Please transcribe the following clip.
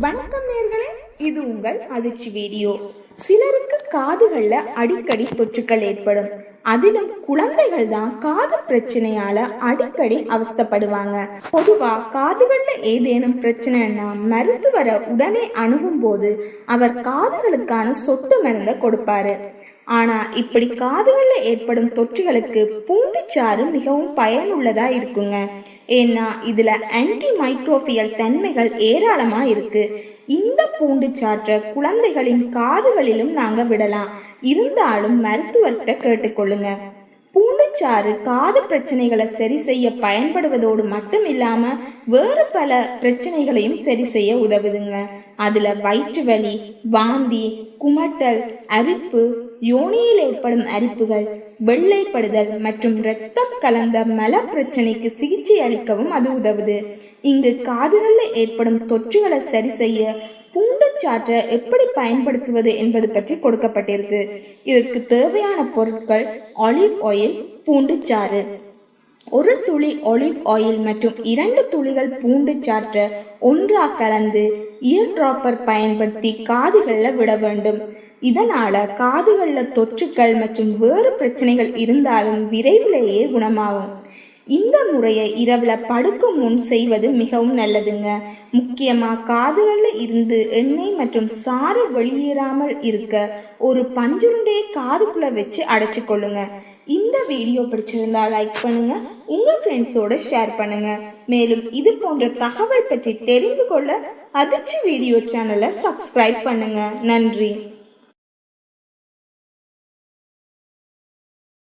வணக்கம் நேர்களே இது உங்கள் அதிர்ச்சி வீடியோ. சிலருக்கு காதுகள்ல அடிக்கடி தொற்றுக்கள் ஏற்படும். அதிலும் குழந்தைகள் தான் காது பிரச்சனையால அடிக்கடி அவஸ்தப்படுவாங்க. பொதுவா காதுகள்ல ஏதேனும் பிரச்சனைன்னா மருத்துவரை உடனே அணுகும் போது அவர் காதுகளுக்கான சொட்டு மருந்தை கொடுப்பாரு. ஆனா இப்படி காதுகள்ல ஏற்படும் தொற்றுகளுக்கு பூண்டுச்சாறு மிகவும் பயனுள்ளதா இருக்குங்க. ஏன்னா இதுல ஆன்டி மைக்ரோபியல் தன்மைகள் ஏராளமா இருக்கு. இந்த பூண்டு சாற்றை குழந்தைகளின் காதுகளிலும் நாங்க விடலாம். இருந்தாலும் மருத்துவர்கிட்ட கேட்டுக்கொள்ளுங்க. பூண்டுச்சாறு காது பிரச்சனைகளை சரி செய்ய பயன்படுவதோடு மட்டும் இல்லாம வேறு பல பிரச்சனைகளையும் சரி செய்ய உதவுதுங்க. அதுல வயிற்று வலி வாந்தி குமட்டல் அரிப்பு யோனியில் ஏற்படும் அரிப்புகள் வெள்ளைப்படுதல் மற்றும் இரத்தம் கலந்த மல பிரச்சனைக்கு சிகிச்சை அளிக்கவும் அது உதவுது. இங்கு காதுகளில் ஏற்படும் தொற்றுகளை சரி செய்ய பூந்தச்சாற்றை எப்படி பயன்படுத்துவது என்பது பற்றி கொடுக்கப்பட்டிருக்கு. இதற்கு தேவையான பொருட்கள் ஆலிவ் ஆயில் பூண்டு சாறு ஒரு துளி ஒலிவ் ஆயில் மற்றும் இரண்டு துளிகள் பூண்டு சாற்ற ஒன்றா கலந்து இயர் டிராப்பர் பயன்படுத்தி காதுகளில் விட வேண்டும். இதனால காதுகளில் தொற்றுக்கள் மற்றும் வேறு பிரச்சனைகள் இருந்தாலும் விரைவிலேயே குணமாகும். இந்த முறையை இரவுல படுக்கும் முன் செய்வது மிகவும் நல்லதுங்க. முக்கியமா காதுகளில் இருந்து எண்ணெய் மற்றும் சாறு வெளியேறாமல் இருக்க ஒரு பஞ்சுருண்டையை காதுக்குள்ள வச்சு அடைச்சு கொள்ளுங்க. இந்த வீடியோ பிடிச்சிருந்தா லைக் பண்ணுங்க உங்க ஃப்ரெண்ட்ஸோட ஷேர் பண்ணுங்க. மேலும் இது போன்ற தகவல் பற்றி தெரிந்து கொள்ள அதிர்ச்சி வீடியோ சேனலை சப்ஸ்கிரைப் பண்ணுங்க. நன்றி.